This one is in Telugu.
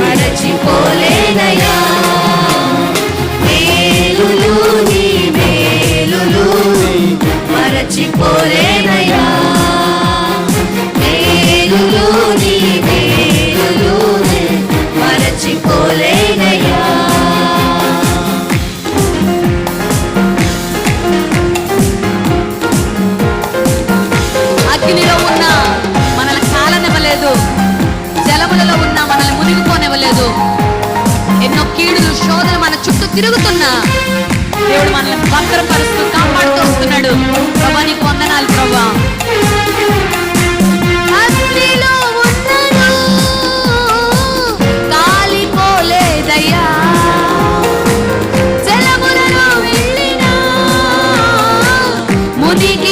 మరచిపోలేనయా మేలులు నీ మేలులు మరచిపోలేనయా మేలులు నీ మేలులు మరచిపోలేనయా అగ్నిలో ఉన్నా ఎన్నో కీడులు శోధలు మన చుట్టూ తిరుగుతున్నా. దేవుడు మనల్ని భద్రపరుస్తూ కాపాడుతూ వస్తున్నాడు. ప్రభా నీకు వందనాలు ప్రభా. ముదిగి